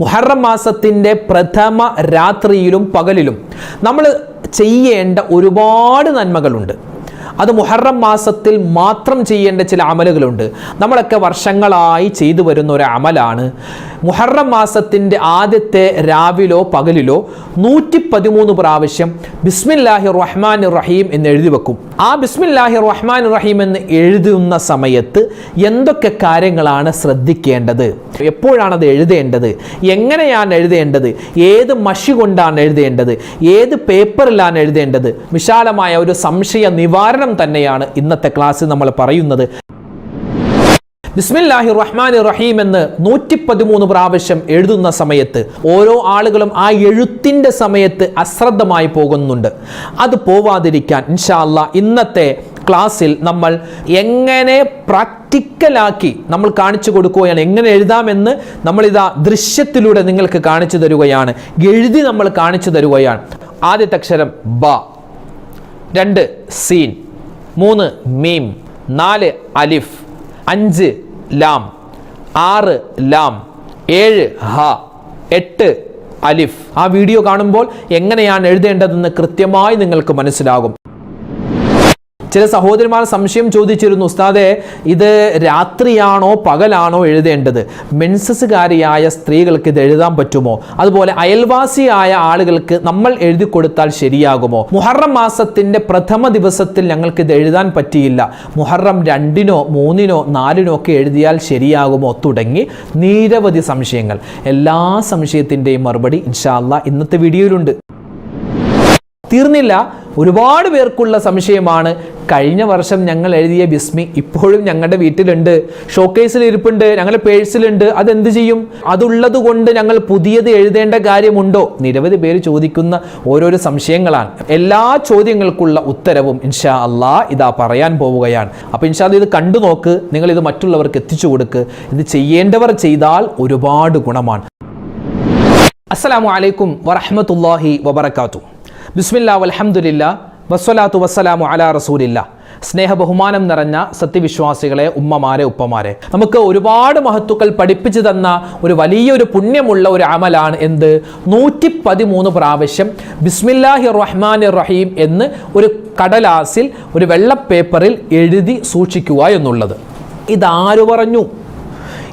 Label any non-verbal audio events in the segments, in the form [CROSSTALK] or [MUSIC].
മുഹറം മാസത്തിന്റെ പ്രഥമ രാത്രിയിലും പകലിലും നമ്മൾ ചെയ്യേണ്ട ഒരുപാട് നന്മകളുണ്ട്. അത് മുഹറം മാസത്തിൽ മാത്രം ചെയ്യേണ്ട ചില അമലുകളുണ്ട്. നമ്മളൊക്കെ വർഷങ്ങളായി ചെയ്തു വരുന്ന ഒരു അമലാണ്. മുഹറം മാസത്തിന്റെ ആദ്യത്തെ രാവിലോ പകലിലോ നൂറ്റി പതിമൂന്ന് പ്രാവശ്യം ബിസ്മില്ലാഹി റഹ്മാൻ റഹീം എന്ന് എഴുതി വെക്കും. ആ ബിസ്മില്ലാഹി റഹ്മാൻ റഹീം എന്ന് എഴുതുന്ന സമയത്ത് എന്തൊക്കെ കാര്യങ്ങളാണ് ശ്രദ്ധിക്കേണ്ടത്? എപ്പോഴാണ് അത് എഴുതേണ്ടത്? എങ്ങനെയാണ് എഴുതേണ്ടത്? ഏത് മഷി കൊണ്ടാണ് എഴുതേണ്ടത്? ഏത് പേപ്പറിലാണ് എഴുതേണ്ടത്? വിശാലമായ ഒരു സംശയ നിവാരണം തന്നെയാണ് ഇന്നത്തെ ക്ലാസ്സിൽ നമ്മൾ പറയുന്നത്. ബിസ്മില്ലാഹി റഹ്മാൻ റഹീം എന്ന് നൂറ്റി പതിമൂന്ന് പ്രാവശ്യം എഴുതുന്ന സമയത്ത് ഓരോ ആളുകളും ആ എഴുത്തിന്റെ സമയത്ത് അശ്രദ്ധമായി പോകുന്നുണ്ട്. അത് പോവാതിരിക്കാൻ ഇൻഷാല്ല ഇന്നത്തെ ക്ലാസ്സിൽ നമ്മൾ എങ്ങനെ പ്രാക്ടിക്കലാക്കി നമ്മൾ കാണിച്ചു കൊടുക്കുകയാണ് എങ്ങനെ എഴുതാമെന്ന് നമ്മളിതാ ദൃശ്യത്തിലൂടെ നിങ്ങൾക്ക് കാണിച്ചു തരുകയാണ് എഴുതി നമ്മൾ കാണിച്ചു തരുകയാണ്. ആദ്യത്തെ അക്ഷരം ബ രണ്ട് സീൻ മൂന്ന് മീം നാല് അലിഫ് അഞ്ച് ലാം. ആറ് ലാം. ഏഴ് ഹ. എട്ട് അലിഫ്. ആ വീഡിയോ കാണുമ്പോൾ എങ്ങനെയാണ് എഴുതേണ്ടതെന്ന് കൃത്യമായി നിങ്ങൾക്ക് മനസ്സിലാകും. ചില സഹോദരിമാർ സംശയം ചോദിച്ചിരുന്നു ഉസ്താദെ ഇത് രാത്രിയാണോ പകലാണോ എഴുതേണ്ടത്? മെൻസസുകാരിയായ സ്ത്രീകൾക്ക് ഇത് എഴുതാൻ പറ്റുമോ? അതുപോലെ അയൽവാസിയായ ആളുകൾക്ക് നമ്മൾ എഴുതി കൊടുത്താൽ ശരിയാകുമോ? മുഹറം മാസത്തിന്റെ പ്രഥമ ദിവസത്തിൽ ഞങ്ങൾക്ക് ഇത് എഴുതാൻ പറ്റിയില്ല. മുഹറം രണ്ടിനോ മൂന്നിനോ നാലിനോ ഒക്കെ എഴുതിയാൽ ശരിയാകുമോ? തുടങ്ങി നിരവധി സംശയങ്ങൾ. എല്ലാ സംശയത്തിന്റെയും മറുപടി ഇൻഷാല്ല ഇന്നത്തെ വീഡിയോയിലുണ്ട്. തീർന്നില്ല. ഒരുപാട് പേർക്കുള്ള സംശയമാണ്. കഴിഞ്ഞ വർഷം ഞങ്ങൾ എഴുതിയ ബിസ്മി ഇപ്പോഴും ഞങ്ങളുടെ വീട്ടിലുണ്ട്. ഷോക്കേസിൽ ഇരിപ്പുണ്ട് ഞങ്ങളുടെ പേഴ്സിലുണ്ട്. അതെന്ത് ചെയ്യും? അതുള്ളത് കൊണ്ട് ഞങ്ങൾ പുതിയത് എഴുതേണ്ട കാര്യമുണ്ടോ? നിരവധി പേര് ചോദിക്കുന്ന ഓരോരോ സംശയങ്ങളാണ്. എല്ലാ ചോദ്യങ്ങൾക്കുള്ള ഉത്തരവും ഇൻഷാ അള്ളാ ഇതാ പറയാൻ പോവുകയാണ്. അപ്പോൾ ഇൻഷാ ഇത് കണ്ടു നോക്ക്. നിങ്ങൾ ഇത് മറ്റുള്ളവർക്ക് എത്തിച്ചു കൊടുക്ക്. ഇത് ചെയ്യേണ്ടവർ ചെയ്താൽ ഒരുപാട് ഗുണമാണ്. അസ്സലാമു അലൈക്കും വറഹ്മത്തുള്ളാഹി വബറകാത്തു ബിസ്മില്ലാ വൽഹംദുലില്ല വസ്വലാത്തു വസ്സലാമു അലാ റസൂലില്ല. സ്നേഹ ബഹുമാനം നിറഞ്ഞ സത്യവിശ്വാസികളെ ഉമ്മമാരെ ഉപ്പമാരെ. നമുക്ക് ഒരുപാട് മഹത്തുക്കൾ പഠിപ്പിച്ചു തന്ന ഒരു വലിയൊരു പുണ്യമുള്ള ഒരു അമലാണ് എന്ത്? നൂറ്റി പതിമൂന്ന് പ്രാവശ്യം ബിസ്മില്ലാഹി റഹ്മാൻ റഹീം എന്ന് ഒരു കടലാസിൽ ഒരു വെള്ളപ്പേപ്പറിൽ എഴുതി സൂക്ഷിക്കുക എന്നുള്ളത്. ഇതാരു പറഞ്ഞു?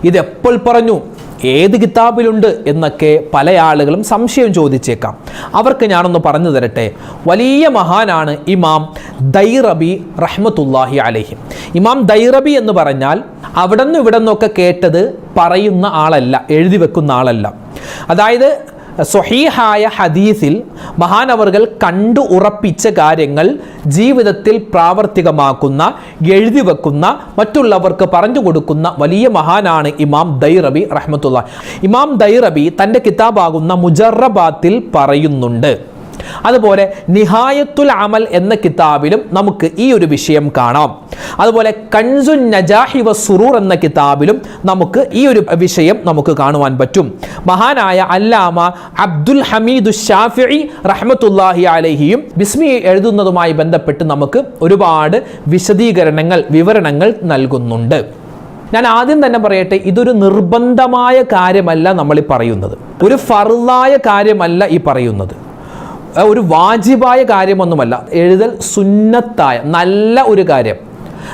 ഇതെപ്പോൾ പറഞ്ഞു? ഏത് കിതാബിലുണ്ട് എന്നൊക്കെ പല ആളുകളും സംശയം ചോദിച്ചേക്കാം. അവർക്ക് ഞാനൊന്ന് പറഞ്ഞു തരട്ടെ. വലിയ മഹാനാണ് ഇമാം ദൈറബി റഹ്മത്തുല്ലാഹി അലഹി. ഇമാം ദൈറബി എന്ന് പറഞ്ഞാൽ അവിടെ നിന്ന് ഇവിടെ നിന്നൊക്കെ കേട്ടത് പറയുന്ന ആളല്ല എഴുതി വെക്കുന്ന ആളല്ല. അതായത് സ്വഹീഹായ ഹദീസിൽ മഹാനവറുകൾ കണ്ടു ഉറപ്പിച്ച കാര്യങ്ങൾ ജീവിതത്തിൽ പ്രാവർത്തികമാക്കുന്ന എഴുതി വെക്കുന്ന മറ്റുള്ളവർക്ക് പറഞ്ഞു കൊടുക്കുന്ന വലിയ മഹാനാണ് ഇമാം ദൈറബി റഹ്മത്തുള്ള ഇമാം ദൈറബി തന്റെ കിതാബാകുന്ന മുജറബാത്തിൽ പറയുന്നുണ്ട്. അതുപോലെ നിഹായത്തുൽ അമൽ എന്ന കിതാബിലും നമുക്ക് ഈ ഒരു വിഷയം കാണാം. അതുപോലെ കൺസുൻ നജാഹി വ സുറൂർ എന്ന കിതാബിലും നമുക്ക് ഈ ഒരു വിഷയം നമുക്ക് കാണുവാൻ പറ്റും. മഹാനായ അല്ലാമ അബ്ദുൽ ഹമീദു ഷാഫി റഹ്മത്തുല്ലാഹി അലഹിയും ബിസ്മി എഴുതുന്നതുമായി ബന്ധപ്പെട്ട് നമുക്ക് ഒരുപാട് വിശദീകരണങ്ങൾ വിവരണങ്ങൾ നൽകുന്നുണ്ട്. ഞാൻ ആദ്യം തന്നെ പറയട്ടെ ഇതൊരു നിർബന്ധമായ കാര്യമല്ല നമ്മൾ ഈ പറയുന്നത്. ഒരു ഫറുതായ കാര്യമല്ല ഈ പറയുന്നത്. ഒരു വാജിബായ കാര്യമൊന്നുമല്ല. എഴുതൽ സുന്നത്തായ നല്ല ഒരു കാര്യം.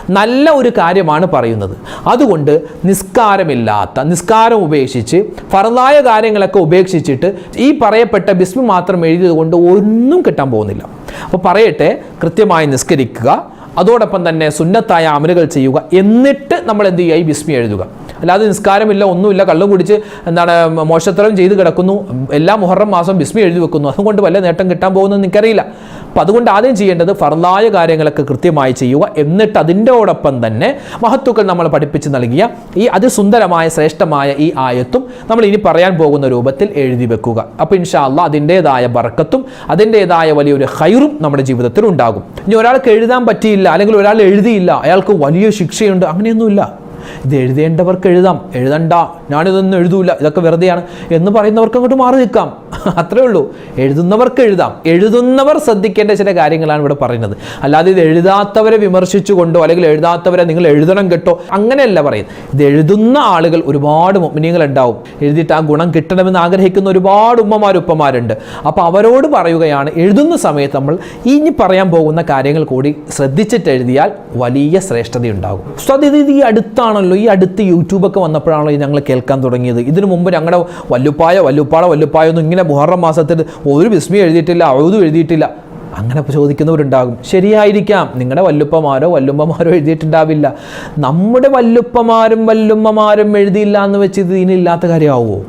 നല്ല ഒരു കാര്യമാണ് പറയുന്നത്. അതുകൊണ്ട് നിസ്കാരമില്ലാത്ത നിസ്കാരം ഉപേക്ഷിച്ച് ഫറലായ കാര്യങ്ങളൊക്കെ ഉപേക്ഷിച്ചിട്ട് ഈ പറയപ്പെട്ട ബിസ്മി മാത്രം എഴുതിയത് കൊണ്ട് ഒന്നും കിട്ടാൻ പോകുന്നില്ല. അപ്പോൾ പറയട്ടെ കൃത്യമായി നിസ്കരിക്കുക അതോടൊപ്പം തന്നെ സുന്നത്തായ അമലുകൾ ചെയ്യുക എന്നിട്ട് നമ്മൾ എന്ത് ചെയ്യുക? ഈ ബിസ്മി എഴുതുക. അല്ലാതെ നിസ്കാരമില്ല ഒന്നുമില്ല കള്ളും കുടിച്ച് എന്താണ് മോശത്തരം ചെയ്ത് കിടക്കുന്നു. എല്ലാ മുഹറം മാസം ബിസ്മി എഴുതി വെക്കുന്നു. അതുകൊണ്ട് വല്ല നേട്ടം കിട്ടാൻ പോകുന്നത് എനിക്കറിയില്ല. അപ്പം അതുകൊണ്ട് ആദ്യം ചെയ്യേണ്ടത് ഫർദായ കാര്യങ്ങളൊക്കെ കൃത്യമായി ചെയ്യുക. എന്നിട്ട് അതിന്റെയോടൊപ്പം തന്നെ മഹത്തുക്കൾ നമ്മൾ പഠിപ്പിച്ച് നൽകിയ ഈ അതിസുന്ദരമായ ശ്രേഷ്ഠമായ ഈ ആയത്തും നമ്മൾ ഇനി പറയാൻ പോകുന്ന രൂപത്തിൽ എഴുതി വെക്കുക. അപ്പോൾ ഇൻഷാല്ല അതിന്റെതായ ബർക്കത്തും അതിന്റെതായ വലിയൊരു ഹൈറും നമ്മുടെ ജീവിതത്തിൽ ഉണ്ടാകും. ഇനി ഒരാൾക്ക് എഴുതാൻ പറ്റിയില്ല അല്ലെങ്കിൽ ഒരാൾ എഴുതിയില്ല അയാൾക്ക് വലിയ ശിക്ഷയുണ്ട് അങ്ങനെയൊന്നുമില്ല. ഇത് എഴുതേണ്ടവർക്ക് എഴുതാം. എഴുതണ്ട. ഞാനിതൊന്നും എഴുതൂല. ഇതൊക്കെ വെറുതെയാണ്. എന്ന് പറയുന്നവർക്ക് അങ്ങോട്ട് മാറി നിൽക്കാം. [LAUGHS] അത്രേ ഉള്ളൂ. എഴുതുന്നവർക്ക് എഴുതാം. എഴുതുന്നവർ ശ്രദ്ധിക്കേണ്ട ചില കാര്യങ്ങളാണ് ഇവിടെ പറയുന്നത്. അല്ലാതെ ഇത് എഴുതാത്തവരെ വിമർശിച്ചുകൊണ്ടോ അല്ലെങ്കിൽ എഴുതാത്തവരെ നിങ്ങൾ എഴുതണം കേട്ടോ അങ്ങനെയല്ല പറയുന്നത്. ഇത് എഴുതുന്ന ആളുകൾ ഒരുപാട് മുഗ്നികൾ ഉണ്ടാവും എഴുതിയിട്ട് ആ ഗുണം കിട്ടണമെന്ന് ആഗ്രഹിക്കുന്ന ഒരുപാട് ഉമ്മമാരും ഉപ്പമാരുണ്ട്. അപ്പോൾ അവരോട് പറയുകയാണ് എഴുതുന്ന സമയത്ത് നമ്മൾ ഇനി പറയാൻ പോകുന്ന കാര്യങ്ങൾ കൂടി ശ്രദ്ധിച്ചിട്ട് എഴുതിയാൽ വലിയ ശ്രേഷ്ഠതയുണ്ടാകും. സോ അത് ഇത് ഈ അടുത്താണല്ലോ ഈ അടുത്ത് യൂട്യൂബൊക്കെ വന്നപ്പോഴാണല്ലോ ഞങ്ങൾ കേൾക്കാൻ തുടങ്ങിയത്. ഇതിനു മുമ്പ് ഞങ്ങളുടെ വല്ലുപ്പായ വല്ലുപ്പാട വല്ലുപ്പായ ഒന്നും ഇങ്ങനെ മുഹറം മാസത്തിൽ ഒരു വിസ്മി എഴുതിയിട്ടില്ല അഴുതും എഴുതിയിട്ടില്ല. അങ്ങനെ ചോദിക്കുന്നവരുണ്ടാകും. ശരിയായിരിക്കാം. നിങ്ങളുടെ വല്ലുപ്പമാരോ വല്ലുമ്മമാരോ എഴുതിയിട്ടുണ്ടാവില്ല. നമ്മുടെ വല്ലുപ്പമാരും വല്ലുമ്മമാരും എഴുതിയില്ല എന്ന് വെച്ച് ഇത് ഇനിയില്ലാത്ത കാര്യമാവുമോ?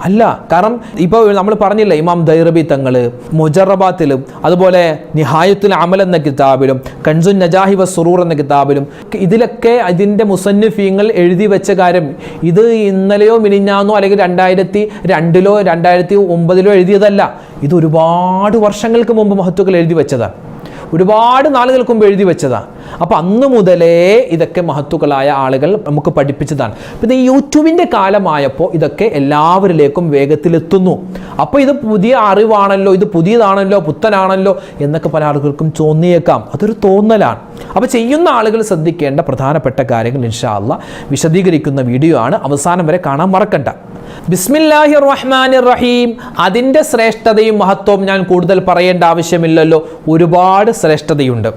അല്ല കാരണം ഇപ്പോൾ നമ്മൾ പറഞ്ഞില്ല ഇമാം ദൈറബി തങ്ങൾ മുജറബാത്തിലും അതുപോലെ നിഹായത്തുൽ അമൽ എന്ന കിതാബിലും കൺസുൻ നജാഹി സുറൂർ എന്ന കിതാബിലും ഇതിലൊക്കെ അതിന്റെ മുസന്നിഫീങ്ങൾ എഴുതി വെച്ച കാര്യം ഇത് ഇന്നലെയോ മിനിഞ്ഞാന്നോ അല്ലെങ്കിൽ രണ്ടായിരത്തി രണ്ടിലോ രണ്ടായിരത്തി ഒമ്പതിലോ എഴുതിയതല്ല. ഇത് ഒരുപാട് വർഷങ്ങൾക്ക് മുമ്പ് മഹത്വക്കൾ എഴുതി വെച്ചതാണ്. ഒരുപാട് നാളുകൾക്ക് മുമ്പ് എഴുതി വെച്ചതാണ്. അപ്പോൾ അന്ന് മുതലേ ഇതൊക്കെ മഹത്തുക്കളായ ആളുകൾ നമുക്ക് പഠിപ്പിച്ചതാണ്. പിന്നെ ഈ യൂട്യൂബിന്റെ കാലമായപ്പോൾ ഇതൊക്കെ എല്ലാവരിലേക്കും വേഗത്തിലെത്തുന്നു. അപ്പോൾ ഇത് പുതിയ അറിവാണല്ലോ ഇത് പുതിയതാണല്ലോ പുത്തനാണല്ലോ എന്നൊക്കെ പല ആളുകൾക്കും തോന്നിയേക്കാം. അതൊരു തോന്നലാണ്. അപ്പോൾ ചെയ്യുന്ന ആളുകൾ ശ്രദ്ധിക്കേണ്ട പ്രധാനപ്പെട്ട കാര്യങ്ങൾ ഇൻഷാല്ല വിശദീകരിക്കുന്ന വീഡിയോ ആണ്. അവസാനം വരെ കാണാൻ മറക്കണ്ട. ബിസ്മില്ലാഹി റഹ്മാൻ റഹീം അതിന്റെ ശ്രേഷ്ഠതയും മഹത്വവും ഞാൻ കൂടുതൽ പറയേണ്ട ആവശ്യമില്ലല്ലോ. ഒരുപാട് ശ്രേഷ്ഠതയുണ്ട്.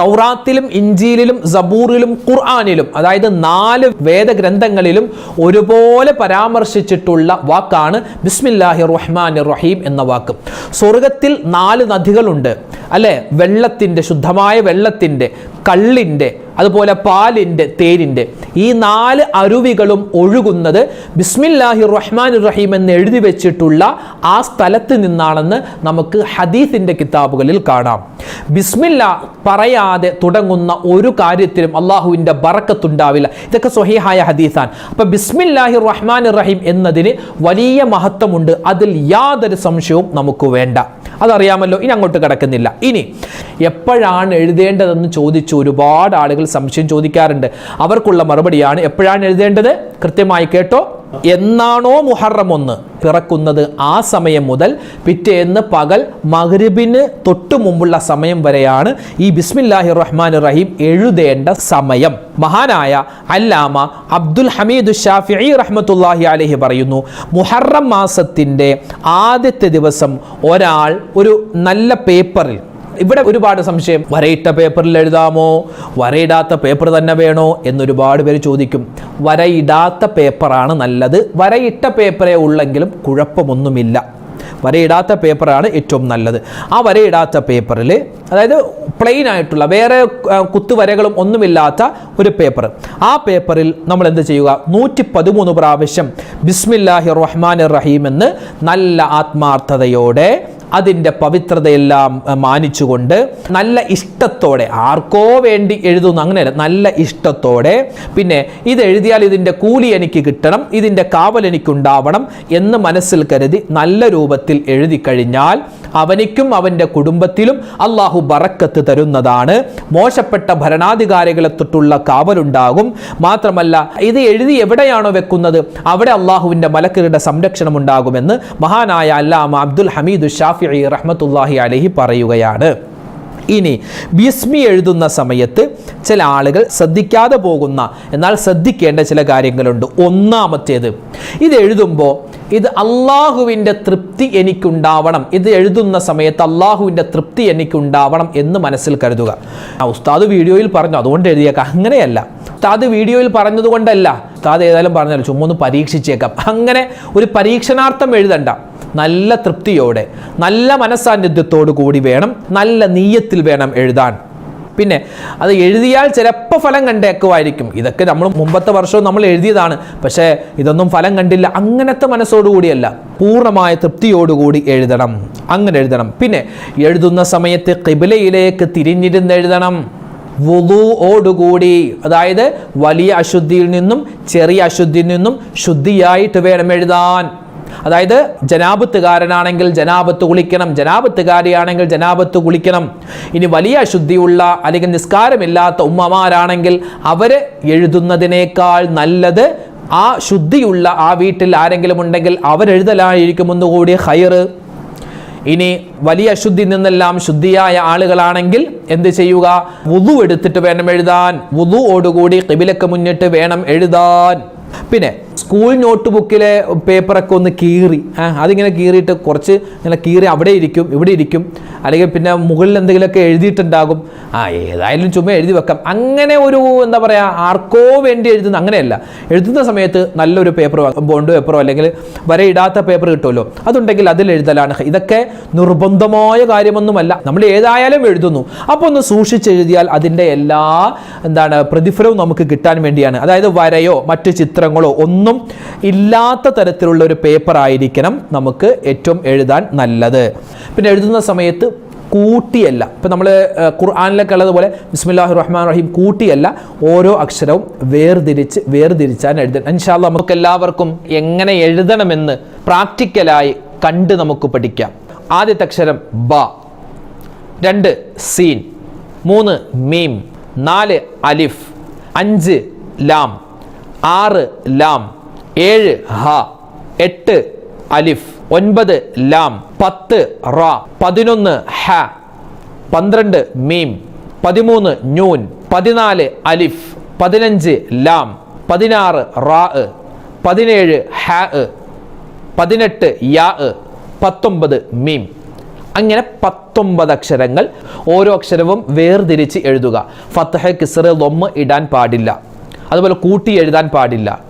തൗറാത്തിലും ഇഞ്ചിയിലും സബൂറിലും ഖുർആാനിലും അതായത് നാല് വേദഗ്രന്ഥങ്ങളിലും ഒരുപോലെ പരാമർശിച്ചിട്ടുള്ള വാക്കാണ് ബിസ്മില്ലാഹി റഹ്മാൻ റഹീം എന്ന വാക്ക്. സ്വർഗത്തിൽ നാല് നദികളുണ്ട്. അല്ലെ? വെള്ളത്തിന്റെ ശുദ്ധമായ വെള്ളത്തിന്റെ കള്ളിന്റെ അതുപോലെ പാലിന്റെ തേനിന്റെ ഈ നാല് അരുവികളും ഒഴുകുന്നത് ബിസ്മില്ലാഹി റഹ്മാൻ റഹീം എന്ന് എഴുതി വെച്ചിട്ടുള്ള ആ സ്ഥലത്ത് നിന്നാണെന്ന് നമുക്ക് ഹദീസിന്റെ കിതാബുകളിൽ കാണാം. ബിസ്മില്ല പറയാതെ തുടങ്ങുന്ന ഒരു കാര്യത്തിലും അള്ളാഹുവിന്റെ ബറക്കത്തുണ്ടാവില്ല. ഇതൊക്കെ സ്വഹീഹായ ഹദീസാണ്. അപ്പം ബിസ്മില്ലാഹി റഹ്മാൻ റഹീം എന്നതിന് വലിയ മഹത്വമുണ്ട്. അതിൽ യാതൊരു സംശയവും നമുക്ക് വേണ്ട. അതറിയാമല്ലോ ഇനി അങ്ങോട്ട് കിടക്കുന്നില്ല. ഇനി എപ്പോഴാണ് എഴുതേണ്ടതെന്ന് ചോദിച്ചു ഒരുപാട് ആളുകൾ സംശയം ചോദിക്കാറുണ്ട്. അവർക്കുള്ള മറുപടിയാണ് എപ്പോഴാണ് എഴുതേണ്ടത്? കൃത്യമായി കേട്ടോ. എന്നാണോ മുഹറം ഒന്ന്? പിറക്കുന്നത് ആ സമയം മുതൽ പിറ്റേന്ന് പകൽ മഹ്രിബിന് തൊട്ടു മുമ്പുള്ള സമയം വരെയാണ് ഈ ബിസ്മില്ലാഹി റഹ്മാൻ റഹീം എഴുതേണ്ട സമയം. മഹാനായ അല്ലാമ അബ്ദുൽ ഹമീദ് ഷാഫി റഹ്മത്തുല്ലാഹി അലഹി പറയുന്നു മുഹറം മാസത്തിന്റെ ആദ്യത്തെ ദിവസം ഒരാൾ ഒരു നല്ല പേപ്പറിൽ ഇവിടെ ഒരുപാട് സംശയം. വരയിട്ട പേപ്പറിൽ എഴുതാമോ? വരയിടാത്ത പേപ്പർ തന്നെ വേണോ? എന്നൊരുപാട് പേര് ചോദിക്കും. വരയിടാത്ത പേപ്പറാണ് നല്ലത്. വരയിട്ട പേപ്പറേ ഉള്ളെങ്കിലും കുഴപ്പമൊന്നുമില്ല. വരയിടാത്ത പേപ്പറാണ് ഏറ്റവും നല്ലത്. ആ വരയിടാത്ത പേപ്പറിൽ അതായത് പ്ലെയിൻ ആയിട്ടുള്ള വേറെ കുത്തുവരകളും ഒന്നുമില്ലാത്ത ഒരു പേപ്പർ. ആ പേപ്പറിൽ നമ്മൾ എന്ത് ചെയ്യുക? നൂറ്റി പതിമൂന്ന് പ്രാവശ്യം ബിസ്മില്ലാഹി റഹ്മാൻ റഹീം എന്ന് നല്ല ആത്മാർത്ഥതയോടെ അതിന്റെ പവിത്രതയെല്ലാം മാനിച്ചുകൊണ്ട് നല്ല ഇഷ്ടത്തോടെ ആർക്കോ വേണ്ടി എഴുതുന്നു അങ്ങനെയല്ല നല്ല ഇഷ്ടത്തോടെ പിന്നെ ഇത് എഴുതിയാൽ ഇതിന്റെ കൂലി എനിക്ക് കിട്ടണം ഇതിന്റെ കാവൽ എനിക്കുണ്ടാവണം എന്ന് മനസ്സിൽ കരുതി നല്ല രൂപത്തിൽ എഴുതി കഴിഞ്ഞാൽ അവനിക്കും അവന്റെ കുടുംബത്തിലും അള്ളാഹു ബറക്കത്ത് തരുന്നതാണ്. മോശപ്പെട്ട ഭരണാധികാരികളെ തൊട്ടുള്ള കാവലുണ്ടാകും. മാത്രമല്ല ഇത് എഴുതി എവിടെയാണോ വെക്കുന്നത് അവിടെ അള്ളാഹുവിന്റെ മലക്കരുടെ സംരക്ഷണം ഉണ്ടാകുമെന്ന് മഹാനായ അല്ലാമ അബ്ദുൽ ഹമീദ് ഷാഫി റഹ്മത്തുല്ലാഹി അലഹി പറയുകയാണ്. ഇനി ബിസ്മി എഴുതുന്ന സമയത്ത് ചില ആളുകൾ ശ്രദ്ധിക്കാതെ പോകുന്ന എന്നാൽ ശ്രദ്ധിക്കേണ്ട ചില കാര്യങ്ങളുണ്ട്. ഒന്നാമത്തേത് ഇത് എഴുതുമ്പോൾ ഇത് അള്ളാഹുവിന്റെ തൃപ്തി എനിക്കുണ്ടാവണം. ഇത് എഴുതുന്ന സമയത്ത് അള്ളാഹുവിന്റെ തൃപ്തി എനിക്കുണ്ടാവണം എന്ന് മനസ്സിൽ കരുതുക. ആ ഉസ്താദ് വീഡിയോയിൽ പറഞ്ഞു അതുകൊണ്ട് എഴുതിയേക്കാം. അങ്ങനെയല്ല. ഉസ്താദ് വീഡിയോയിൽ പറഞ്ഞതുകൊണ്ടല്ല. ഉസ്താദ് ഏതായാലും പറഞ്ഞല്ലോ ചുമ്മാ ഒന്ന് പരീക്ഷിച്ചേക്കാം. അങ്ങനെ ഒരു പരീക്ഷണാർത്ഥം എഴുതണ്ട. നല്ല തൃപ്തിയോടെ നല്ല മനസ്സാന്നിധ്യത്തോടു കൂടി വേണം നല്ല നീയത്തിൽ വേണം എഴുതാൻ. പിന്നെ അത് എഴുതിയാൽ ചിലപ്പോൾ ഫലം കണ്ടേക്കുമായിരിക്കും. ഇതൊക്കെ നമ്മൾ മുമ്പത്തെ വർഷവും നമ്മൾ എഴുതിയതാണ്. പക്ഷേ ഇതൊന്നും ഫലം കണ്ടില്ല. അങ്ങനത്തെ മനസ്സോടുകൂടിയല്ല പൂർണമായ തൃപ്തിയോടുകൂടി എഴുതണം. അങ്ങനെ എഴുതണം. പിന്നെ എഴുതുന്ന സമയത്ത് കിബിലയിലേക്ക് തിരിഞ്ഞിരുന്ന് എഴുതണം. വുളുവോടുകൂടി അതായത് വലിയ അശുദ്ധിയിൽ നിന്നും ചെറിയ അശുദ്ധിയിൽ നിന്നും ശുദ്ധിയായിട്ട് വേണം എഴുതാൻ. അതായത് ജനാപത്തുകാരനാണെങ്കിൽ ജനാപത്ത് കുളിക്കണം ജനാപത്തുകാരിയാണെങ്കിൽ ജനാപത്ത് കുളിക്കണം. ഇനി വലിയ അശുദ്ധിയുള്ള അല്ലെങ്കിൽ നിസ്കാരമില്ലാത്ത ഉമ്മമാരാണെങ്കിൽ അവർ എഴുതുന്നതിനേക്കാൾ നല്ലത് ആ ശുദ്ധിയുള്ള ആ വീട്ടിൽ ആരെങ്കിലും ഉണ്ടെങ്കിൽ അവരെഴുതലായിരിക്കുമെന്ന് കൂടി ഹയറ് ഇനി വലിയ അശുദ്ധി നിന്നെല്ലാം ശുദ്ധിയായ ആളുകളാണെങ്കിൽ എന്ത് ചെയ്യുക? വുതു എടുത്തിട്ട് വേണം എഴുതാൻ. വുതുവോടുകൂടി കിബിലക്ക് മുന്നിട്ട് വേണം എഴുതാൻ. പിന്നെ സ്കൂൾ നോട്ട് ബുക്കിലെ പേപ്പറൊക്കെ ഒന്ന് കീറി. അതിങ്ങനെ കീറിയിട്ട് കുറച്ച് ഇങ്ങനെ കീറി അവിടെ ഇരിക്കും ഇവിടെ ഇരിക്കും. അല്ലെങ്കിൽ പിന്നെ മുകളിൽ എന്തെങ്കിലുമൊക്കെ എഴുതിയിട്ടുണ്ടാകും. ആ ഏതായാലും ചുമ്മാ എഴുതി വെക്കാം. അങ്ങനെ ഒരു എന്താ പറയുക ആർക്കോ വേണ്ടി എഴുതുന്ന അങ്ങനെയല്ല. എഴുതുന്ന സമയത്ത് നല്ലൊരു പേപ്പർ ബോണ്ട് പേപ്പറോ അല്ലെങ്കിൽ വരെ ഇടാത്ത പേപ്പർ കിട്ടുമല്ലോ. അതുണ്ടെങ്കിൽ അതിൽ എഴുതലാണ്. ഇതൊക്കെ നിർബന്ധമായ കാര്യമൊന്നുമല്ല. നമ്മൾ ഏതായാലും എഴുതുന്നു. അപ്പോൾ ഒന്ന് സൂക്ഷിച്ചെഴുതിയാൽ അതിന്റെ എല്ലാ എന്താണ് പ്രതിഫലവും നമുക്ക് കിട്ടാൻ വേണ്ടിയാണ്. അതായത് വരയോ മറ്റ് ചിത്രങ്ങളോ ഒന്നും ഇല്ലാത്ത തരത്തിലുള്ള ഒരു പേപ്പർ ആയിരിക്കണം നമുക്ക് ഏറ്റവും എഴുതാൻ നല്ലത്. പിന്നെ എഴുതുന്ന സമയത്ത് കൂട്ടിയല്ല. ഇപ്പം നമ്മൾ ഖുർആാനിലൊക്കെ ഉള്ളതുപോലെ ബിസ്മില്ലാഹി റഹ്മാൻ റഹീം കൂട്ടിയല്ല ഓരോ അക്ഷരവും വേർതിരിച്ച് വേർതിരിച്ചാണ് എഴുതാൻ ഇൻഷാല്ല നമുക്ക് എല്ലാവർക്കും എങ്ങനെ എഴുതണമെന്ന് പ്രാക്ടിക്കലായി കണ്ട് നമുക്ക് പഠിക്കാം. ആദ്യത്തെ അക്ഷരം ബ. രണ്ട് സീൻ. മൂന്ന് മീം. നാല് അലിഫ്. അഞ്ച് ലാം. ആറ് ലാം ഏഴ് ഹ എട്ട് അലിഫ് ഒൻപത് ലാം പത്ത് റ പതിനൊന്ന് ഹ പന്ത്രണ്ട് മീം പതിമൂന്ന് ന്യൂൻ പതിനാല് അലിഫ് പതിനഞ്ച് ലാം പതിനാറ് റാ പതിനേഴ് ഹ പതിനെട്ട് യാ പത്തൊമ്പത് മീം. അങ്ങനെ പത്തൊമ്പത് അക്ഷരങ്ങൾ ഓരോ അക്ഷരവും വേർതിരിച്ച് എഴുതുക. ഫത്തഹ കിസറ് ലൊമ്മ് ഇടാൻ പാടില്ല. അതുപോലെ കൂട്ടി എഴുതാൻ പാടില്ല.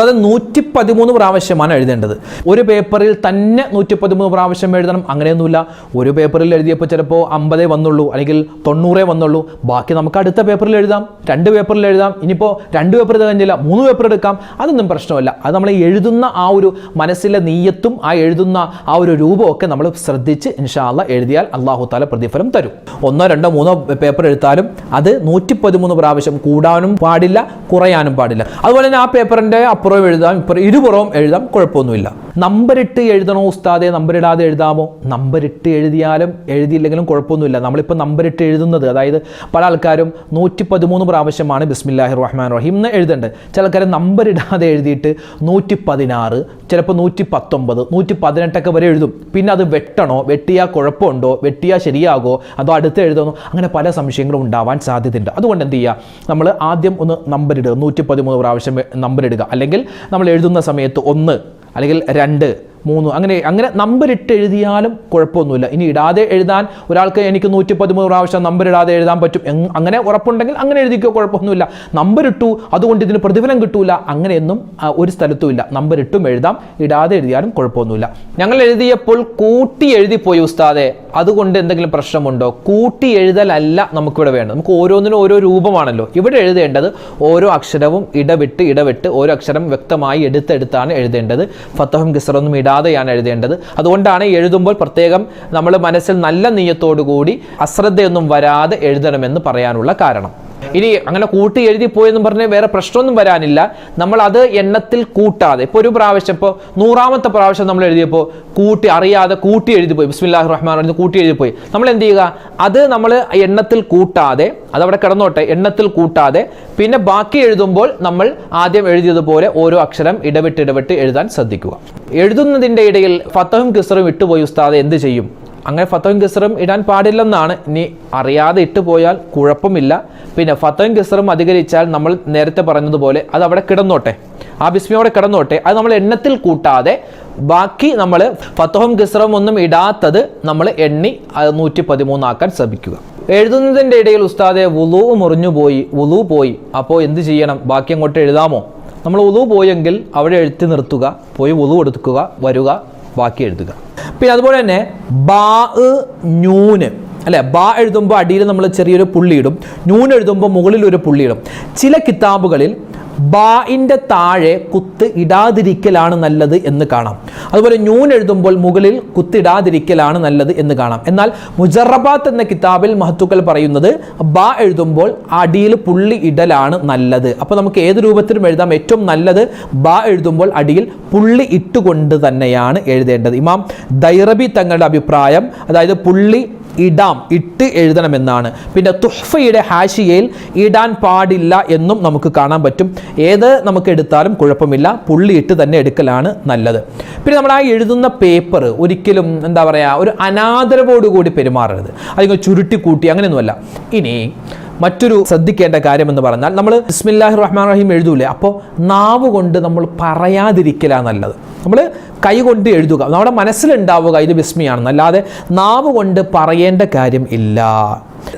ഉസ്താദ് നൂറ്റി പതിമൂന്ന് പ്രാവശ്യമാണ് എഴുതേണ്ടത്. ഒരു പേപ്പറിൽ തന്നെ നൂറ്റി പതിമൂന്ന് പ്രാവശ്യം എഴുതണം. അങ്ങനെയൊന്നുമില്ല. ഒരു പേപ്പറിൽ എഴുതിയപ്പോൾ ചിലപ്പോൾ അമ്പതേ വന്നുള്ളൂ അല്ലെങ്കിൽ തൊണ്ണൂറേ വന്നുള്ളൂ. ബാക്കി നമുക്ക് അടുത്ത പേപ്പറിൽ എഴുതാം രണ്ട് പേപ്പറിൽ എഴുതാം ഇനിയിപ്പോൾ രണ്ട് പേപ്പർ കഴിഞ്ഞില്ല മൂന്ന് പേപ്പർ എടുക്കാം. അതൊന്നും പ്രശ്നമല്ല. അത് നമ്മൾ എഴുതുന്ന ആ ഒരു മനസ്സിലെ നീയത്തും ആ എഴുതുന്ന ആ ഒരു രൂപമൊക്കെ നമ്മൾ ശ്രദ്ധിച്ച് ഇൻഷാല്ല എഴുതിയാൽ അള്ളാഹു താല പ്രതിഫലം തരും. ഒന്നോ രണ്ടോ മൂന്നോ പേപ്പർ എടുത്താലും അത് നൂറ്റി പതിമൂന്ന് പ്രാവശ്യം കൂടാനും പാടില്ല കുറയാനും പാടില്ല. അതുപോലെ തന്നെ ആ പേപ്പറിന്റെ അപ്പുറവും എഴുതാം ഇപ്പുറം ഇരുപുറവും എഴുതാം കുഴപ്പമൊന്നുമില്ല. നമ്പറിട്ട് എഴുതണോ ഉസ്താദെ? നമ്പറിടാതെ എഴുതാമോ? നമ്പറിട്ട് എഴുതിയാലും എഴുതിയില്ലെങ്കിലും കുഴപ്പമൊന്നുമില്ല. നമ്മളിപ്പോൾ നമ്പറിട്ട് എഴുതുന്നത് അതായത് പല ആൾക്കാരും നൂറ്റി പതിമൂന്ന് പ്രാവശ്യമാണ് ബിസ്മില്ലാഹി റഹ്മാൻ റഹീം എന്ന് എഴുതേണ്ടത് ചില ആൾക്കാർ നമ്പറിടാതെ എഴുതിയിട്ട് നൂറ്റി പതിനാറ് ചിലപ്പോൾ നൂറ്റി പത്തൊമ്പത് നൂറ്റി പതിനെട്ടൊക്കെ വരെ എഴുതും. പിന്നെ അത് വെട്ടണോ? വെട്ടിയാൽ കുഴപ്പമുണ്ടോ? വെട്ടിയാൽ ശരിയാകോ? അതോ അടുത്ത് എഴുതണോ? അങ്ങനെ പല സംശയങ്ങളും ഉണ്ടാവാൻ സാധ്യതയുണ്ട്. അതുകൊണ്ട് എന്ത് ചെയ്യുക നമ്മൾ ആദ്യം ഒന്ന് നമ്പർ ഇടുക നൂറ്റി പതിമൂന്ന് പ്രാവശ്യം ഇടുക അല്ലെങ്കിൽ നമ്മൾ എഴുതുന്ന സമയത്ത് ഒന്ന് അല്ലെങ്കിൽ രണ്ട് മൂന്ന്. അങ്ങനെ അങ്ങനെ നമ്പർ ഇട്ട് എഴുതിയാലും കുഴപ്പമൊന്നുമില്ല. ഇനി ഇടാതെ എഴുതാൻ ഒരാൾക്ക് എനിക്ക് നൂറ്റി പതിമൂന്ന് പ്രാവശ്യം നമ്പർ ഇടാതെ എഴുതാൻ പറ്റും അങ്ങനെ ഉറപ്പുണ്ടെങ്കിൽ അങ്ങനെ എഴുതിക്കോ കുഴപ്പമൊന്നുമില്ല. നമ്പർ ഇട്ടു അതുകൊണ്ട് ഇതിന് പ്രതിഫലം കിട്ടൂല. അങ്ങനെയൊന്നും ഒരു സ്ഥലത്തുമില്ല. നമ്പർ ഇട്ടും എഴുതാം ഇടാതെ എഴുതിയാലും കുഴപ്പമൊന്നുമില്ല. ഞങ്ങൾ എഴുതിയപ്പോൾ കൂട്ടി എഴുതി എഴുതിപ്പോയി ഉസ്താദെ. അതുകൊണ്ട് എന്തെങ്കിലും പ്രശ്നമുണ്ടോ? കൂട്ടി എഴുതലല്ല നമുക്കിവിടെ വേണ്ടത്. നമുക്ക് ഓരോന്നിനും ഓരോ രൂപമാണല്ലോ. ഇവിടെ എഴുതേണ്ടത് ഓരോ അക്ഷരവും ഇടവിട്ട് ഇടവിട്ട് ഓരോ അക്ഷരം വ്യക്തമായി എടുത്തെടുത്താണ് എഴുതേണ്ടത്. ഫത്തഹും കിസറൊന്നും ഇടാതെയാണ് എഴുതേണ്ടത്. അതുകൊണ്ടാണ് എഴുതുമ്പോൾ പ്രത്യേകം നമ്മൾ മനസ്സിൽ നല്ല നീയത്തോടു കൂടി അശ്രദ്ധയൊന്നും വരാതെ എഴുതണമെന്ന് പറയാനുള്ള കാരണം. ഇനി അങ്ങനെ കൂട്ടി എഴുതി പോയെന്ന് പറഞ്ഞ് വേറെ പ്രശ്നമൊന്നും വരാനില്ല. നമ്മൾ അത് എണ്ണത്തിൽ കൂട്ടാതെ ഇപ്പോൾ ഒരു പ്രാവശ്യം ഇപ്പോൾ നൂറാമത്തെ പ്രാവശ്യം നമ്മൾ എഴുതിയപ്പോൾ കൂട്ടി അറിയാതെ കൂട്ടി എഴുതി പോയി. ബിസ്മില്ലാഹി റഹ്മാൻ റഹീം കൂട്ടി എഴുതി പോയി. നമ്മൾ എന്ത് ചെയ്യുക? അത് നമ്മൾ എണ്ണത്തിൽ കൂട്ടാതെ അതവിടെ കിടന്നോട്ടെ എണ്ണത്തിൽ കൂട്ടാതെ പിന്നെ ബാക്കി എഴുതുമ്പോൾ നമ്മൾ ആദ്യം എഴുതിയതുപോലെ ഓരോ അക്ഷരം ഇടവിട്ട് ഇടവിട്ട് എഴുതാൻ ശ്രദ്ധിക്കുക. എഴുതുന്നതിന്റെ ഇടയിൽ ഫത്തഹും കിസറും വിട്ടുപോയി ഉസ്താദ് എന്ത് ചെയ്യും? അങ്ങനെ ഫത്തവും കിസറും ഇടാൻ പാടില്ലെന്നാണ്. ഇനി അറിയാതെ ഇട്ട് പോയാൽ കുഴപ്പമില്ല. പിന്നെ ഫത്തവും കിസറും അധികരിച്ചാൽ നമ്മൾ നേരത്തെ പറഞ്ഞതുപോലെ അത് അവിടെ കിടന്നോട്ടെ. ആ ബിസ്മിയോടെ കിടന്നോട്ടെ. അത് നമ്മൾ എണ്ണത്തിൽ കൂട്ടാതെ ബാക്കി നമ്മൾ ഫത്തോഹും കിസറും ഒന്നും ഇടാത്തത് നമ്മൾ എണ്ണി അത് നൂറ്റി പതിമൂന്നാക്കാൻ ശ്രമിക്കുക. എഴുതുന്നതിന്റെ ഇടയിൽ ഉസ്താദെ മുറിഞ്ഞു പോയി വുളു പോയി. അപ്പോൾ എന്ത് ചെയ്യണം? ബാക്കി അങ്ങോട്ട് എഴുതാമോ? നമ്മൾ വുളു പോയെങ്കിൽ അവിടെ എഴുത്തി നിർത്തുക പോയി വുളു എടുക്കുക വരിക ബാക്കി എഴുതുക പിന്നെ അതുപോലെ തന്നെ ബാ ന്യൂന്. അല്ലെ ബാ എഴുതുമ്പോൾ അടിയിൽ നമ്മൾ ചെറിയൊരു പുള്ളിയിടും ന്യൂൻ എഴുതുമ്പോൾ മുകളിൽ ഒരു പുള്ളിയിടും ചില കിതാബുകളിൽ ബായിന്റെ താഴെ കുത്ത് ഇടാതിരിക്കലാണ് നല്ലത് എന്ന് കാണാം. അതുപോലെ ന്യൂൻ എഴുതുമ്പോൾ മുകളിൽ കുത്തിടാതിരിക്കലാണ് നല്ലത് എന്ന് കാണാം. എന്നാൽ മുജറബാത്ത് എന്ന കിതാബിൽ മഹത്തുക്കൾ പറയുന്നത് ബാ എഴുതുമ്പോൾ അടിയിൽ പുള്ളി ഇടലാണ് നല്ലത്. അപ്പോൾ നമുക്ക് ഏത് രൂപത്തിലും എഴുതാം. ഏറ്റവും നല്ലത് ബാ എഴുതുമ്പോൾ അടിയിൽ പുള്ളി ഇട്ടുകൊണ്ട് തന്നെയാണ് എഴുതേണ്ടത്. ഇമാം ദൈറബി തങ്ങളുടെ അഭിപ്രായം അതായത് പുള്ളി ഇടാം ഇട്ട് എഴുതണമെന്നാണ്. പിന്നെ തുഹ്ഫയുടെ ഹാഷിയയിൽ ഇടാൻ പാടില്ല എന്നും നമുക്ക് കാണാൻ പറ്റും. ഏത് നമുക്ക് എടുത്താലും കുഴപ്പമില്ല. പുള്ളി ഇട്ട് തന്നെ എടുക്കലാണ് നല്ലത്. പിന്നെ നമ്മൾ ആ എഴുതുന്ന പേപ്പർ ഒരിക്കലും എന്താ പറയുക ഒരു അനാദരവോടുകൂടി പെരുമാറരുത്. അല്ലെങ്കിൽ ചുരുട്ടി കൂട്ടി അങ്ങനെയൊന്നുമല്ല. ഇനി മറ്റൊരു ശ്രദ്ധിക്കേണ്ട കാര്യം എന്ന് പറഞ്ഞാൽ നമ്മൾ ബിസ്മില്ലാഹി റഹ്മാൻ റഹീം എഴുതൂലേ? അപ്പോൾ നാവ് കൊണ്ട് നമ്മൾ പറയാതിരിക്കലാ നല്ലത്. നമ്മൾ കൈ കൊണ്ട് എഴുതുക. നമ്മുടെ മനസ്സിലുണ്ടാവുക ഇത് ബിസ്മിയാണെന്ന്. അല്ലാതെ നാവ് കൊണ്ട് പറയേണ്ട കാര്യം ഇല്ല.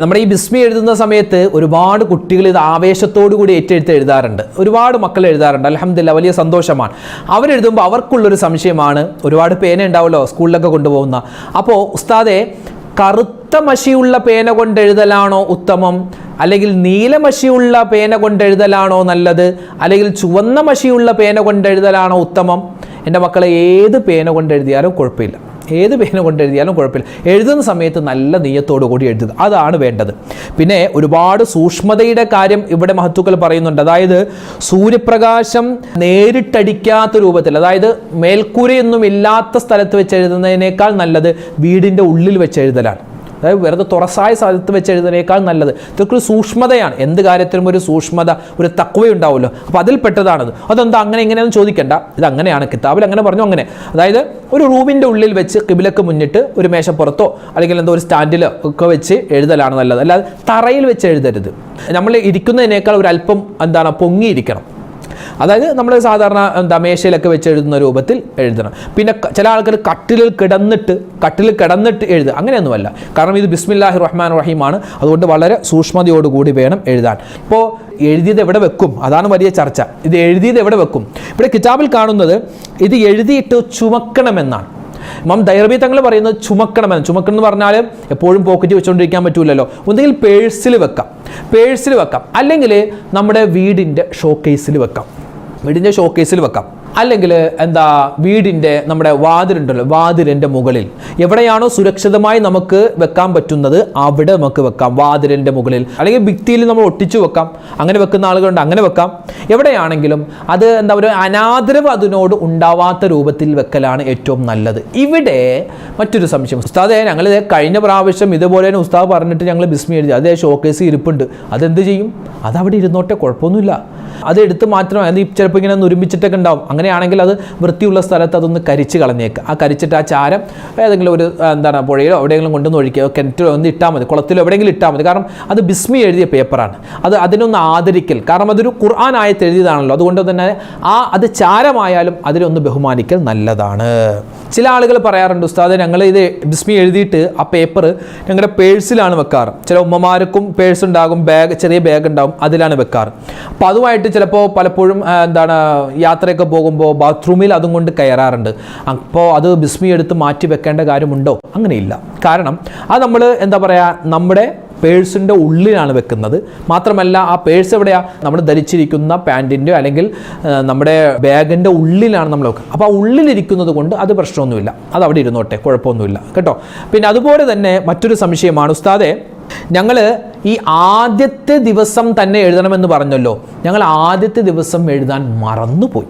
നമ്മുടെ ഈ ബിസ്മി എഴുതുന്ന സമയത്ത് ഒരുപാട് കുട്ടികൾ ഇത് ആവേശത്തോടു കൂടി ഏറ്റെടുത്ത് എഴുതാറുണ്ട്. ഒരുപാട് മക്കൾ എഴുതാറുണ്ട്. അലഹമില്ല വലിയ സന്തോഷമാണ്. അവരെഴുതുമ്പോൾ അവർക്കുള്ളൊരു സംശയമാണ് ഒരുപാട് പേന ഉണ്ടാവുമല്ലോ സ്കൂളിലൊക്കെ കൊണ്ടുപോകുന്ന. അപ്പോൾ ഉസ്താദെ കറുത്ത മഷിയുള്ള പേന കൊണ്ട് എഴുതലാണോ ഉത്തമം? അല്ലെങ്കിൽ നീലമഷിയുള്ള പേന കൊണ്ട് എഴുതലാണോ നല്ലത്? അല്ലെങ്കിൽ ചുവന്ന മഷിയുള്ള പേന കൊണ്ട് എഴുതലാണോ ഉത്തമം? എന്റെ മക്കളെ ഏത് പേന കൊണ്ട് എഴുതിയാലും കുഴപ്പമില്ല. ഏത് പേന കൊണ്ട് എഴുതിയാലും കുഴപ്പമില്ല. എഴുതുന്ന സമയത്ത് നല്ല നീയത്തോടു കൂടി എഴുതുക. അതാണ് വേണ്ടത്. പിന്നെ ഒരുപാട് സൂക്ഷ്മതയുടെ കാര്യം ഇവിടെ മഹത്തുക്കൾ പറയുന്നുണ്ട്. അതായത് സൂര്യപ്രകാശം നേരിട്ടടിക്കാത്ത രൂപത്തിൽ അതായത് മേൽക്കൂരയൊന്നും ഇല്ലാത്ത സ്ഥലത്ത് വെച്ച് എഴുതുന്നതിനേക്കാൾ നല്ലത് വീടിന്റെ ഉള്ളിൽ വെച്ച് എഴുതലാണ്. അതായത് വെറുതെ തുറസായ സ്ഥലത്ത് വെച്ച് എഴുതുന്നതിനേക്കാൾ നല്ലത്. ഇതൊക്കെ ഒരു സൂക്ഷ്മതയാണ്. എന്ത് കാര്യത്തിലും ഒരു സൂക്ഷ്മത ഒരു തക്കവയുണ്ടാവുമല്ലോ ഉണ്ടാവുമല്ലോ അതിൽ പെട്ടതാണത്. അതെന്താ? അങ്ങനെ ഇങ്ങനെയൊന്നും ചോദിക്കേണ്ട. ഇത് അങ്ങനെയാണ്. കിതാബിൽ അങ്ങനെ പറഞ്ഞു അങ്ങനെ. അതായത് ഒരു റൂമിന്റെ ഉള്ളിൽ വെച്ച് കിബിലക്ക് മുന്നിട്ട് ഒരു മേശപ്പുറത്തോ അല്ലെങ്കിൽ എന്തോ ഒരു സ്റ്റാൻഡിലോ ഒക്കെ വെച്ച് എഴുതലാണ് നല്ലത്. അല്ലാതെ തറയിൽ വെച്ച് എഴുതരുത്. നമ്മൾ ഇരിക്കുന്നതിനേക്കാൾ ഒരു അല്പം എന്താണ്? പൊങ്ങിയിരിക്കണം. അതായത് നമ്മൾ സാധാരണ എന്താ മേശയിലൊക്കെ വെച്ച് എഴുതുന്ന രൂപത്തിൽ എഴുതണം. പിന്നെ ചില ആൾക്കാർ കട്ടിലിൽ കിടന്നിട്ട് കട്ടിലിൽ കിടന്നിട്ട് എഴുതുക. അങ്ങനെയൊന്നുമല്ല. കാരണം ഇത് ബിസ്മില്ലാഹി റഹ്മാൻ റഹീമാണ്. അതുകൊണ്ട് വളരെ സൂക്ഷ്മതയോടുകൂടി വേണം എഴുതാൻ. ഇപ്പോൾ എഴുതിയത് എവിടെ വെക്കും? അതാണ് വലിയ ചർച്ച. ഇത് എഴുതിയത് എവിടെ വെക്കും? ഇവിടെ കിതാബിൽ കാണുന്നത് ഇത് എഴുതിയിട്ട് ചുമക്കണമെന്നാണ്. മം ദൈർബി തങ്ങൾ പറയുന്നത് ചുമക്കണമെന്ന്. ചുമക്കണം എന്ന് പറഞ്ഞാൽ എപ്പോഴും പോക്കറ്റ് വെച്ചുകൊണ്ടിരിക്കാൻ പറ്റൂലല്ലോ. ഒന്നുകിൽ പേഴ്സിൽ വെക്കാം. പേഴ്സിൽ വെക്കാം. അല്ലെങ്കിൽ നമ്മുടെ വീടിന്റെ ഷോക്കേസിൽ വെക്കാം. വീടിന്റെ ഷോക്കേസിൽ വെക്കാം. അല്ലെങ്കിൽ എന്താ വീടിന്റെ നമ്മുടെ വാതിലുണ്ടല്ലോ വാതിലിന്റെ മുകളിൽ. എവിടെയാണോ സുരക്ഷിതമായി നമുക്ക് വെക്കാൻ പറ്റുന്നത് അവിടെ നമുക്ക് വെക്കാം വാതിലിന്റെ മുകളിൽ. അല്ലെങ്കിൽ ഭിത്തിയിൽ നമ്മൾ ഒട്ടിച്ചു വെക്കാം അങ്ങനെ വെക്കുന്ന ആളുകളുണ്ട് അങ്ങനെ വെക്കാം. എവിടെയാണെങ്കിലും അത് എന്താ ഒരു അനാദരവ് അതിനോട് ഉണ്ടാവാത്ത രൂപത്തിൽ വെക്കലാണ് ഏറ്റവും നല്ലത്. ഇവിടെ മറ്റൊരു സംശയം. ഉസ്താദെ ഞങ്ങൾ കഴിഞ്ഞ പ്രാവശ്യം ഇതുപോലെ തന്നെ ഉസ്താദ് പറഞ്ഞിട്ട് ഞങ്ങൾ ബിസ്മി എഴുതി. അതേ ഷോക്കേസ് ഇരിപ്പുണ്ട്. അതെന്ത് ചെയ്യും? അതവിടെ ഇരുന്നോട്ടെ കുഴപ്പമൊന്നുമില്ല. അത് എടുത്ത് മാറ്റണം അത് ചിലപ്പോൾ ഇങ്ങനെ നുരുമ്പിച്ചിട്ടൊക്കെ ഉണ്ടാവും. അങ്ങനെയാണെങ്കിൽ അത് വൃത്തിയുള്ള സ്ഥലത്ത് അതൊന്ന് കരിച്ച് കളഞ്ഞേക്കുക ആ കരിച്ചിട്ട് ആ ചാരം ഏതെങ്കിലും ഒരു എന്താണ് പുഴയിലോ എവിടെയെങ്കിലും കൊണ്ടുവന്ന് ഒഴിക്കുക. കിണറ്റിലോ ഒന്ന് ഇട്ടാൽ മതി. കുളത്തിലോ എവിടെയെങ്കിലും ഇട്ടാൽ മതി. കാരണം അത് ബിസ്മി എഴുതിയ പേപ്പറാണ്. അത് അതിനൊന്ന് ആദരിക്കൽ. കാരണം അതൊരു ഖുർആൻ ആയത്ത് എഴുതിയതാണല്ലോ. അതുകൊണ്ട് തന്നെ ആ അത് ചാരമായാലും അതിനൊന്ന് ബഹുമാനിക്കൽ നല്ലതാണ്. ചില ആളുകൾ പറയാറുണ്ട് ഉസ്താദ് ഞങ്ങൾ ഇത് ബിസ്മി എഴുതിയിട്ട് ആ പേപ്പർ ഞങ്ങളുടെ പേഴ്സിലാണ് വെക്കാറ്. ചില ഉമ്മമാർക്കും പേഴ്സ് ഉണ്ടാകും ബാഗ് ചെറിയ ബാഗ് ഉണ്ടാകും അതിലാണ് വെക്കാറ്. അപ്പോൾ അതുമായിട്ട് ചിലപ്പോൾ പലപ്പോഴും എന്താണ് യാത്രയൊക്കെ പോകുമ്പോൾ ബാത്റൂമിൽ അതും കൊണ്ട് കയറാറുണ്ട്. അപ്പോൾ അത് ബിസ്മി എടുത്ത് മാറ്റി വെക്കേണ്ട കാര്യമുണ്ടോ? അങ്ങനെയില്ല. കാരണം അത് നമ്മൾ എന്താ പറയുക നമ്മുടെ പേഴ്സിന്റെ ഉള്ളിലാണ് വെക്കുന്നത്. മാത്രമല്ല ആ പേഴ്സ് എവിടെയാണ് നമ്മൾ ധരിച്ചിരിക്കുന്ന പാന്റിന്റെ അല്ലെങ്കിൽ നമ്മുടെ ബാഗിന്റെ ഉള്ളിലാണ് നമ്മൾ വെക്കുക അപ്പോൾ ആ ഉള്ളിലിരിക്കുന്നത് കൊണ്ട് അത് പ്രശ്നമൊന്നുമില്ല. അത് അവിടെ ഇരുന്നോട്ടെ കുഴപ്പമൊന്നുമില്ല. കേട്ടോ? പിന്നെ അതുപോലെ തന്നെ മറ്റൊരു സംശയമാണ്. ഉസ്താദെ ഞങ്ങൾ ഈ ആദ്യത്തെ ദിവസം തന്നെ എഴുതണമെന്ന് പറഞ്ഞല്ലോ. ഞങ്ങൾ ആദ്യത്തെ ദിവസം എഴുതാൻ മറന്നുപോയി.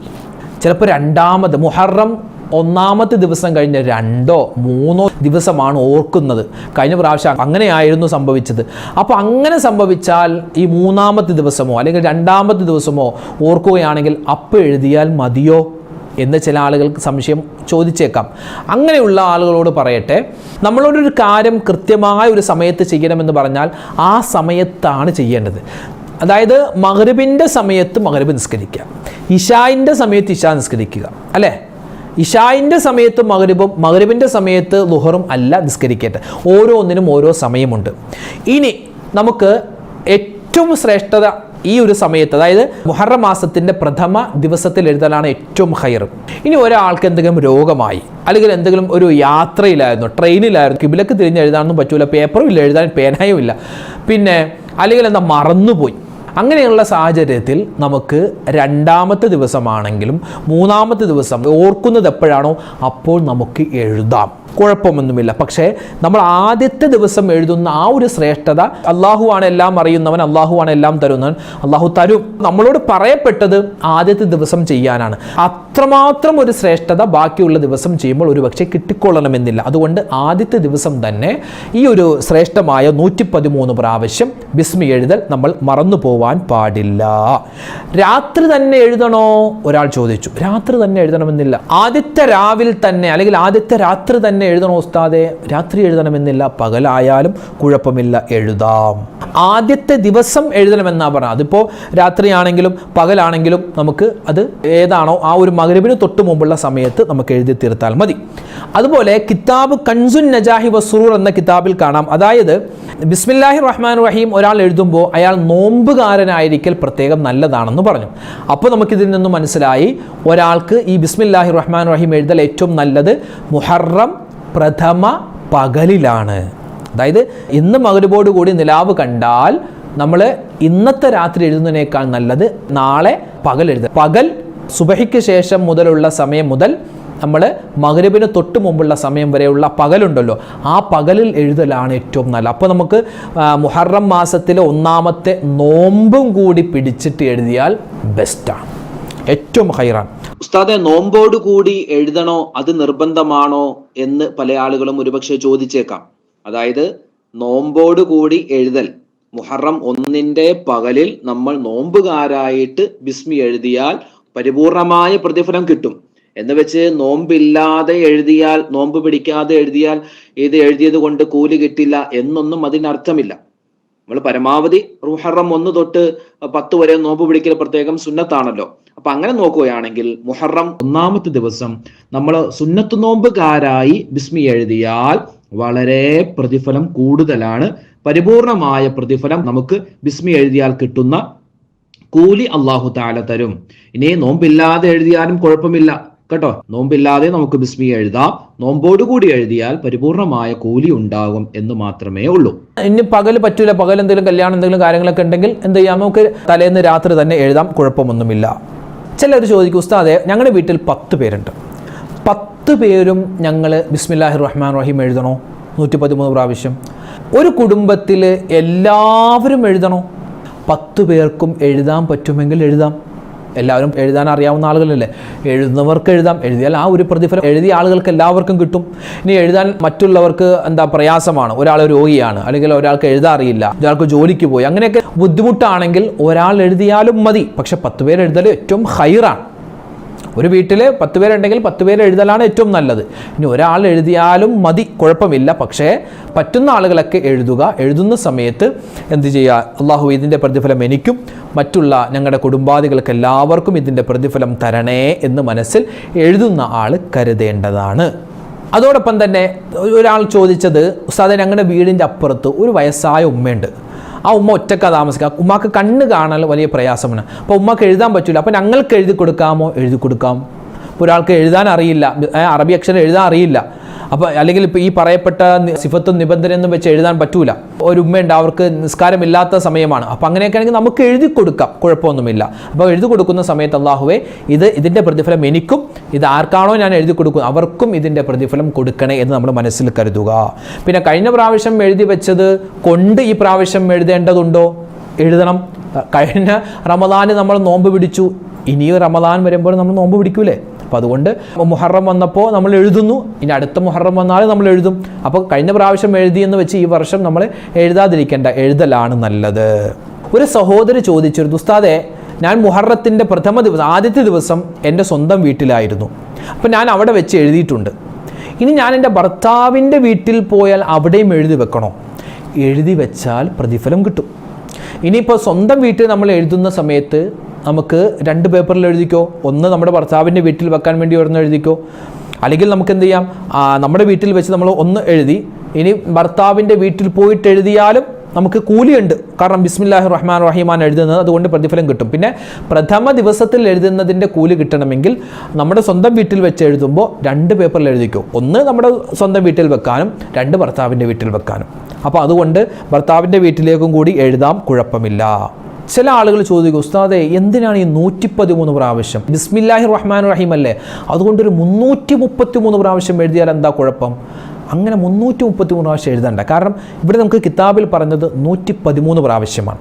ചിലപ്പോൾ രണ്ടാമത് മുഹറം ഒന്നാമത്തെ ദിവസം കഴിഞ്ഞ രണ്ടോ മൂന്നോ ദിവസമാണ് ഓർക്കുന്നത്. കഴിഞ്ഞ പ്രാവശ്യം അങ്ങനെയായിരുന്നു സംഭവിച്ചത്. അപ്പോൾ അങ്ങനെ സംഭവിച്ചാൽ ഈ മൂന്നാമത്തെ ദിവസമോ അല്ലെങ്കിൽ രണ്ടാമത്തെ ദിവസമോ ഓർക്കുകയാണെങ്കിൽ അപ്പോൾ എഴുതിയാൽ മതിയോ? എന്ന് ചില ആളുകൾക്ക് സംശയം ചോദിച്ചേക്കാം. അങ്ങനെയുള്ള ആളുകളോട് പറയട്ടെ നമ്മളോടൊരു കാര്യം കൃത്യമായ ഒരു സമയത്ത് ചെയ്യണമെന്ന് പറഞ്ഞാൽ ആ സമയത്താണ് ചെയ്യേണ്ടത്. അതായത് മഗ്രിബിന്റെ സമയത്ത് മഗ്രിബ് നിസ്കരിക്കുക. ഇഷായിന്റെ സമയത്ത് ഇഷ നിസ്കരിക്കുക അല്ലേ? ഇഷായിന്റെ സമയത്ത് മഗ്രിബും മഗ്രിബിന്റെ സമയത്ത് ലുഹറും അല്ല നിസ്കരിക്കട്ടെ ഓരോന്നിനും ഓരോ സമയമുണ്ട്. ഇനി നമുക്ക് ഏറ്റവും ശ്രേഷ്ഠത ഈ ഒരു സമയത്ത് അതായത് മുഹറം മാസത്തിന്റെ പ്രഥമ ദിവസത്തിൽ എഴുതാനാണ് ഏറ്റവും ഹയർ ഇനി ഒരാൾക്ക് എന്തെങ്കിലും രോഗമായി അല്ലെങ്കിൽ എന്തെങ്കിലും ഒരു യാത്രയിലായിരുന്നു ട്രെയിനിലായിരുന്നു കിബിലക്ക് തിരിഞ്ഞ് എഴുതാനൊന്നും പറ്റൂല പേപ്പറും ഇല്ല എഴുതാൻ പേനയും ഇല്ല പിന്നെ അല്ലെങ്കിൽ എന്താ മറന്നുപോയി. അങ്ങനെയുള്ള സാഹചര്യത്തിൽ നമുക്ക് രണ്ടാമത്തെ ദിവസമാണെങ്കിലും മൂന്നാമത്തെ ദിവസം ഓർക്കുന്നത് എപ്പോഴാണോ അപ്പോൾ നമുക്ക് എഴുതാം. കുഴപ്പമൊന്നുമില്ല. പക്ഷേ നമ്മൾ ആദ്യത്തെ ദിവസം എഴുതുന്ന ആ ഒരു ശ്രേഷ്ഠത അള്ളാഹുവാണ് എല്ലാം അറിയുന്നവൻ അള്ളാഹുവാണ് എല്ലാം തരുന്നവൻ. അള്ളാഹു തരും. നമ്മളോട് പറയപ്പെട്ടത് ആദ്യത്തെ ദിവസം ചെയ്യാനാണ്. അത്രമാത്രം ഒരു ശ്രേഷ്ഠത ബാക്കിയുള്ള ദിവസം ചെയ്യുമ്പോൾ ഒരു പക്ഷേ കിട്ടിക്കൊള്ളണമെന്നില്ല. അതുകൊണ്ട് ആദ്യത്തെ ദിവസം തന്നെ ഈ ഒരു ശ്രേഷ്ഠമായ നൂറ്റി പതിമൂന്ന് പ്രാവശ്യം ബിസ്മി എഴുതൽ നമ്മൾ മറന്നു പോവാൻ പാടില്ല. രാത്രി തന്നെ എഴുതണോ? ഒരാൾ ചോദിച്ചു. രാത്രി തന്നെ എഴുതണമെന്നില്ല. ആദ്യത്തെ രാവിൽ തന്നെ അല്ലെങ്കിൽ ആദ്യത്തെ രാത്രി തന്നെ എഴുതണോ ഉസ്താദെ? രാത്രി എഴുതണമെന്നില്ല പകലായാലും കുഴപ്പമില്ല എഴുതാം. ആദ്യത്തെ ദിവസം എഴുതണമെന്നാ പറഞ്ഞത് അതിപ്പോൾ രാത്രിയാണെങ്കിലും പകലാണെങ്കിലും നമുക്ക് അത് ഏതാണോ ആ ഒരു മകരവിന് തൊട്ട് മുമ്പുള്ള സമയത്ത് നമുക്ക് എഴുതി തീർത്താൽ മതി. അതുപോലെ കിതാബ് കൻസുൻ നജാഹി വസൂർ എന്ന കിതാബിൽ കാണാം. അതായത് ബിസ്മില്ലാഹി റഹ്മാൻ റഹീം ഒരാൾ എഴുതുമ്പോൾ അയാൾ നോമ്പുകാരനായിരിക്കൽ പ്രത്യേകം നല്ലതാണെന്ന് പറഞ്ഞു. അപ്പോൾ നമുക്കിതിൽ നിന്നും മനസ്സിലായി ഒരാൾക്ക് ഈ ബിസ്മില്ലാഹി റഹ്മാൻ റഹീം എഴുതൽ ഏറ്റവും നല്ലത് മുഹറം പ്രഥമ പകലിലാണ്. അതായത് ഇന്ന് മകരുബോട് കൂടി നിലാവ് കണ്ടാൽ നമ്മൾ ഇന്നത്തെ രാത്രി എഴുതുന്നതിനേക്കാൾ നല്ലത് നാളെ പകൽ എഴുതുക. പകൽ സുബഹിക്ക് ശേഷം മുതലുള്ള സമയം മുതൽ നമ്മൾ മകരബിന് തൊട്ട് മുമ്പുള്ള സമയം വരെയുള്ള പകലുണ്ടല്ലോ. ആ പകലിൽ എഴുതലാണ് ഏറ്റവും നല്ലത്. അപ്പോൾ നമുക്ക് മുഹറം മാസത്തിലെ ഒന്നാമത്തെ നോമ്പും കൂടി പിടിച്ചിട്ട് എഴുതിയാൽ ബെസ്റ്റാണ് ഏറ്റവും ഹൈറാണ്. ഉസ്താദെ നോമ്പോട് കൂടി എഴുതണോ അത് നിർബന്ധമാണോ എന്ന് പല ആളുകളും ഒരുപക്ഷെ ചോദിച്ചേക്കാം. അതായത് നോമ്പോട് കൂടി എഴുതൽ. മുഹറം ഒന്നിന്റെ പകലിൽ നമ്മൾ നോമ്പുകാരായിട്ട് ബിസ്മി എഴുതിയാൽ പരിപൂർണമായ പ്രതിഫലം കിട്ടും. എന്ന് വെച്ച് നോമ്പില്ലാതെ എഴുതിയാൽ നോമ്പ് പിടിക്കാതെ എഴുതിയാൽ ഇത് എഴുതിയത് കൊണ്ട് കൂലി കിട്ടില്ല എന്നൊന്നും അതിനർത്ഥമില്ല. നമ്മൾ പരമാവധി മുഹറം ഒന്ന് തൊട്ട് പത്ത് വരെ നോമ്പ് പിടിക്കൽ പ്രത്യേകം സുന്നത്താണല്ലോ. അപ്പൊ അങ്ങനെ നോക്കുകയാണെങ്കിൽ മുഹറം ഒന്നാമത്തെ ദിവസം നമ്മൾ സുന്നത്ത് നോമ്പുകാരായി ബിസ്മി എഴുതിയാൽ വളരെ പ്രതിഫലം കൂടുതലാണ്. പരിപൂർണമായ പ്രതിഫലം നമുക്ക് ബിസ്മി എഴുതിയാൽ കിട്ടുന്ന കൂലി അള്ളാഹു താല തരും. ഇനി നോമ്പില്ലാതെ എഴുതിയാലും കുഴപ്പമില്ല. കേട്ടോ? നോമ്പില്ലാതെ നമുക്ക് ബിസ്മി എഴുതാം. നോമ്പോട് കൂടി എഴുതിയാൽ പരിപൂർണമായ കൂലി ഉണ്ടാകും എന്ന് മാത്രമേ ഉള്ളൂ. ഇനി പകൽ പറ്റൂല. പകൽ എന്തെങ്കിലും കല്യാണം എന്തെങ്കിലും കാര്യങ്ങളൊക്കെ ഉണ്ടെങ്കിൽ എന്ത് ചെയ്യാം? നമുക്ക് തലേന്ന് രാത്രി തന്നെ എഴുതാം. കുഴപ്പമൊന്നുമില്ല. ചിലർ ചോദിക്കും ഉസ്താദെ ഞങ്ങളുടെ വീട്ടിൽ പത്ത് പേരുണ്ട്. പത്ത് പേരും ഞങ്ങൾ ബിസ്മില്ലാഹി റഹ്മാൻ റഹീം എഴുതണോ? നൂറ്റി പതിമൂന്ന് പ്രാവശ്യം. ഒരു കുടുംബത്തിൽ എല്ലാവരും എഴുതണോ? പത്ത് പേർക്കും എഴുതാൻ പറ്റുമെങ്കിൽ എഴുതാം. എല്ലാവരും എഴുതാൻ അറിയാവുന്ന ആളുകളല്ലേ? എഴുതുന്നവർക്ക് എഴുതാം. എഴുതിയാൽ ആ ഒരു പ്രതിഫലം എഴുതിയ ആളുകൾക്ക് എല്ലാവർക്കും കിട്ടും. ഇനി എഴുതാൻ മറ്റുള്ളവർക്ക് എന്താ പ്രയാസമാണ്. ഒരാൾ രോഗിയാണ്. അല്ലെങ്കിൽ ഒരാൾക്ക് എഴുതാൻ അറിയില്ല. ഒരാൾക്ക് ജോലിക്ക് പോയി. അങ്ങനെയൊക്കെ ബുദ്ധിമുട്ടാണെങ്കിൽ ഒരാൾ എഴുതിയാലും മതി. പക്ഷെ പത്ത് പേര് എഴുതൽ ഏറ്റവും ഹൈറാണ്. ഒരു വീട്ടിൽ പത്ത് പേരുണ്ടെങ്കിൽ പത്ത് പേര് എഴുതലാണ് ഏറ്റവും നല്ലത്. ഇനി ഒരാൾ എഴുതിയാലും മതി കുഴപ്പമില്ല. പക്ഷേ പറ്റുന്ന ആളുകളൊക്കെ എഴുതുക. എഴുതുന്ന സമയത്ത് എന്ത് ചെയ്യുക? അള്ളാഹു ഇതിന്റെ പ്രതിഫലം എനിക്കും മറ്റുള്ള ഞങ്ങളുടെ കുടുംബാദികൾക്ക് എല്ലാവർക്കും ഇതിന്റെ പ്രതിഫലം തരണേ എന്ന് മനസ്സിൽ എഴുതുന്ന ആൾ കരുതേണ്ടതാണ്. അതോടൊപ്പം തന്നെ ഒരാൾ ചോദിച്ചത് സാധാരണ ഞങ്ങളുടെ വീടിന്റെ അപ്പുറത്ത് ഒരു വയസ്സായ ഉമ്മയുണ്ട്. ആ ഉമ്മ ഒറ്റക്ക താമസിക്കുക. ഉമ്മാക്ക് കണ്ണ് കാണാൻ വലിയ പ്രയാസമാണ്. അപ്പോൾ ഉമ്മക്ക് എഴുതാൻ പറ്റില്ല അപ്പോൾ ഞങ്ങൾക്ക് എഴുതി കൊടുക്കാമോ? എഴുതി കൊടുക്കാം. ഒരാൾക്ക് എഴുതാൻ അറിയില്ല അറബി അക്ഷരം എഴുതാൻ അറിയില്ല. അപ്പോൾ അല്ലെങ്കിൽ ഇപ്പോൾ ഈ പറയപ്പെട്ട സിഫത്തും നിബന്ധനയെന്നും വെച്ച് എഴുതാൻ പറ്റൂല. ഒരു ഉമ്മയുണ്ട് അവർക്ക് നിസ്കാരമില്ലാത്ത സമയമാണ്. അപ്പോൾ അങ്ങനെയൊക്കെ ആണെങ്കിൽ നമുക്ക് എഴുതി കൊടുക്കാം കുഴപ്പമൊന്നുമില്ല. അപ്പോൾ എഴുതി കൊടുക്കുന്ന സമയത്ത് അള്ളാഹുവേ ഇത് ഇതിന്റെ പ്രതിഫലം എനിക്കും ഇത് ആർക്കാണോ ഞാൻ എഴുതി കൊടുക്കും അവർക്കും ഇതിന്റെ പ്രതിഫലം കൊടുക്കണേ എന്ന് നമ്മൾ മനസ്സിൽ കരുതുക. പിന്നെ കഴിഞ്ഞ പ്രാവശ്യം എഴുതി വെച്ചത് കൊണ്ട് ഈ പ്രാവശ്യം എഴുതേണ്ടതുണ്ടോ? എഴുതണം. കഴിഞ്ഞ റമദാന് നമ്മൾ നോമ്പ് പിടിച്ചു. ഇനിയും റമദാൻ വരുമ്പോൾ നമ്മൾ നോമ്പ് പിടിക്കൂലേ? അപ്പോൾ അതുകൊണ്ട് മുഹറം വന്നപ്പോൾ നമ്മൾ എഴുതുന്നു. ഇനി അടുത്ത മുഹറം വന്നാലും നമ്മൾ എഴുതും. അപ്പോൾ കഴിഞ്ഞ പ്രാവശ്യം എഴുതിയെന്ന് വെച്ച് ഈ വർഷം നമ്മൾ എഴുതാതിരിക്കേണ്ട എഴുതലാണ് നല്ലത്. ഒരു സഹോദരി ചോദിച്ചിരുന്നു ഉസ്താദെ ഞാൻ മുഹറത്തിന്റെ പ്രഥമ ദിവസം ആദ്യത്തെ ദിവസം എന്റെ സ്വന്തം വീട്ടിലായിരുന്നു. അപ്പോൾ ഞാൻ അവിടെ വെച്ച് എഴുതിയിട്ടുണ്ട്. ഇനി ഞാൻ എന്റെ ഭർത്താവിന്റെ വീട്ടിൽ പോയാൽ അവിടെയും എഴുതി വെക്കണോ? എഴുതി വെച്ചാൽ പ്രതിഫലം കിട്ടും. ഇനിയിപ്പോൾ സ്വന്തം വീട്ടിൽ നമ്മൾ എഴുതുന്ന സമയത്ത് നമുക്ക് രണ്ട് പേപ്പറിൽ എഴുതിക്കോ? ഒന്ന് നമ്മുടെ ഭർത്താവിന്റെ വീട്ടിൽ വെക്കാൻ വേണ്ടി ഒരെണ്ണം എഴുതിക്കോ? അല്ലെങ്കിൽ നമുക്ക് എന്ത് ചെയ്യാം? നമ്മുടെ വീട്ടിൽ വെച്ച് നമ്മൾ ഒന്ന് എഴുതി. ഇനി ഭർത്താവിന്റെ വീട്ടിൽ പോയിട്ട് എഴുതിയാലും നമുക്ക് കൂലിയുണ്ട്. കാരണം ബിസ്മില്ലാഹി റഹ്മാൻ റഹീമാൻ എഴുതുന്നത്. അതുകൊണ്ട് പ്രതിഫലം കിട്ടും. പിന്നെ പ്രഥമ ദിവസത്തിൽ എഴുതുന്നതിന്റെ കൂലി കിട്ടണമെങ്കിൽ നമ്മുടെ സ്വന്തം വീട്ടിൽ വെച്ച് എഴുതുമ്പോൾ രണ്ട് പേപ്പറിൽ എഴുതിക്കോ? ഒന്ന് നമ്മുടെ സ്വന്തം വീട്ടിൽ വെക്കാനും രണ്ട് ഭർത്താവിന്റെ വീട്ടിൽ വെക്കാനും. അപ്പോൾ അതുകൊണ്ട് ഭർത്താവിന്റെ വീട്ടിലേക്കും കൂടി എഴുതാം. കുഴപ്പമില്ല. ചില ആളുകൾ ചോദിക്കും ഉസ്താദെ എന്തിനാണ് ഈ നൂറ്റി പതിമൂന്ന് പ്രാവശ്യം? ബിസ്മില്ലാഹി റഹ്മാൻ റഹീം അല്ലേ? അതുകൊണ്ടൊരു മുന്നൂറ്റി മുപ്പത്തി മൂന്ന് പ്രാവശ്യം എഴുതിയാൽ എന്താ കുഴപ്പം? അങ്ങനെ മുന്നൂറ്റി മുപ്പത്തി മൂന്ന് പ്രാവശ്യം എഴുതണ്ട. കാരണം ഇവിടെ നമുക്ക് കിതാബിൽ പറഞ്ഞത് നൂറ്റി പതിമൂന്ന് പ്രാവശ്യമാണ്.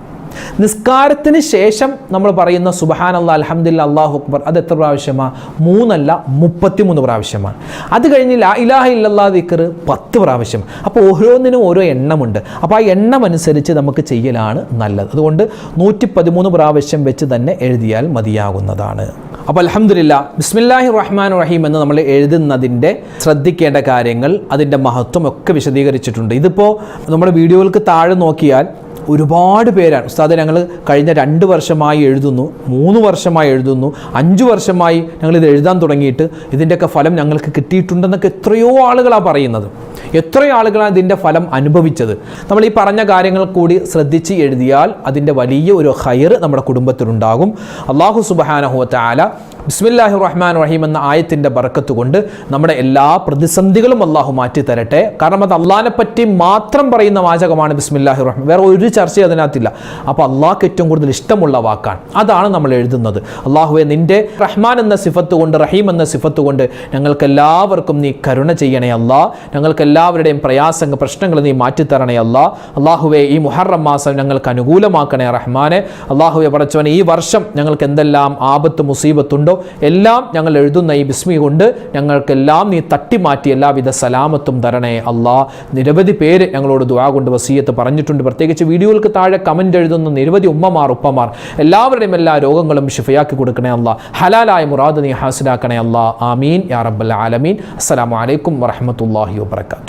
നിസ്കാരത്തിന് ശേഷം നമ്മൾ പറയുന്ന സുബഹാൻ അല്ലാ അലഹമ്മദില്ല അള്ളാഹു അക്ബർ അത് എത്ര പ്രാവശ്യമാണ് മൂന്നല്ല മുപ്പത്തിമൂന്ന് പ്രാവശ്യമാണ് അത് കഴിഞ്ഞ് ലാ ഇലാഹ ഇല്ലാ ദിക്കർ പത്ത് പ്രാവശ്യം. അപ്പോൾ ഓരോന്നിനും ഓരോ എണ്ണമുണ്ട്. അപ്പോൾ ആ എണ്ണം അനുസരിച്ച് നമുക്ക് ചെയ്യലാണ് നല്ലത്. അതുകൊണ്ട് നൂറ്റി പതിമൂന്ന് പ്രാവശ്യം വെച്ച് തന്നെ എഴുതിയാൽ മതിയാകുന്നതാണ്. അപ്പോൾ അലഹമില്ല ബിസ്മില്ലാഹി റഹ്മാൻ റഹീം എന്ന് നമ്മൾ എഴുതുന്നതിന്റെ ശ്രദ്ധിക്കേണ്ട കാര്യങ്ങൾ അതിന്റെ മഹത്വം ഒക്കെ വിശദീകരിച്ചിട്ടുണ്ട്. ഇതിപ്പോൾ നമ്മുടെ വീഡിയോകൾക്ക് താഴെ നോക്കിയാൽ ഒരുപാട് പേരാണ്. ഉസ്താദ് ഞങ്ങൾ കഴിഞ്ഞ രണ്ട് വർഷമായി എഴുതുന്നു മൂന്ന് വർഷമായി എഴുതുന്നു അഞ്ച് വർഷമായി ഞങ്ങൾ ഇത് എഴുതാൻ തുടങ്ങിയിട്ട് ഇതിന്റെയൊക്കെ ഫലം ഞങ്ങൾക്ക് കിട്ടിയിട്ടുണ്ടെന്നൊക്കെ എത്രയോ ആളുകളാണ് പറയുന്നത്. എത്രയോ ആളുകളാണ് ഇതിന്റെ ഫലം അനുഭവിച്ചത്. നമ്മൾ ഈ പറഞ്ഞ കാര്യങ്ങൾ കൂടി ശ്രദ്ധിച്ച് എഴുതിയാൽ അതിന്റെ വലിയ ഒരു ഹയർ നമ്മുടെ കുടുംബത്തിലുണ്ടാകും. അള്ളാഹു സുബാനഹുവത്ത ആല ബിസ്മില്ലാഹി റഹ്മാൻ റഹീം എന്ന ആയത്തിന്റെ ബറക്കത്ത് കൊണ്ട് നമ്മുടെ എല്ലാ പ്രതിസന്ധികളും അള്ളാഹു മാറ്റി തരട്ടെ. കാരണം അത് അള്ളാഹിനെ പറ്റി മാത്രം പറയുന്ന വാചകമാണ് ബിസ്മില്ലാഹി റഹ്മാൻ. വേറെ ഒരു ചർച്ചയും അതിനകത്തില്ല. അപ്പോൾ അള്ളാഹ്ക്ക് ഏറ്റവും കൂടുതൽ ഇഷ്ടമുള്ള വാക്കാണ്. അതാണ് നമ്മൾ എഴുതുന്നത്. അള്ളാഹുവെ നിന്റെ റഹ്മാൻ എന്ന സിഫത്ത് കൊണ്ട് റഹീം എന്ന സിഫത്ത് കൊണ്ട് ഞങ്ങൾക്ക് എല്ലാവർക്കും നീ കരുണ ചെയ്യണേ അള്ളാഹ് ഞങ്ങൾക്ക് എല്ലാവരുടെയും പ്രയാസങ്ങൾ പ്രശ്നങ്ങൾ നീ മാറ്റിത്തരണേ അല്ല. അള്ളാഹുവെ ഈ മുഹറം മാസം ഞങ്ങൾക്ക് അനുകൂലമാക്കണേ റഹ്മാനെ. അള്ളാഹുവെ പടച്ചവനെ ഈ വർഷം ഞങ്ങൾക്ക് എന്തെല്ലാം ആപത്ത് മുസീബത്തുണ്ടോ എല്ലാം ഞങ്ങൾ എഴുതുന്ന ഈ ബിസ്മി കൊണ്ട് ഞങ്ങൾക്കെല്ലാം നീ തട്ടിമാറ്റി എല്ലാവിധ സലാമത്തും തരണേ അല്ലാ. നിരവധി പേര് ഞങ്ങളോട് ദുവാ കൊണ്ട് വസീയത്ത് പറഞ്ഞിട്ടുണ്ട്. പ്രത്യേകിച്ച് വീഡിയോകൾക്ക് താഴെ കമന്റ് എഴുതുന്ന നിരവധി ഉമ്മമാർ ഉപ്പമാർ എല്ലാവരുടെയും എല്ലാ രോഗങ്ങളും ഷിഫയാക്കി കൊടുക്കണേ അല്ല. ഹലാലായ മുറാദ് നീ ഹാസിലാക്കണേ അല്ലാ. ആമീൻ. യാ റബ്ബൽ ആലമീൻ. അസ്സലാമലൈക്കും വറഹ്മത്തുള്ളാഹി വബറകാതുഹു.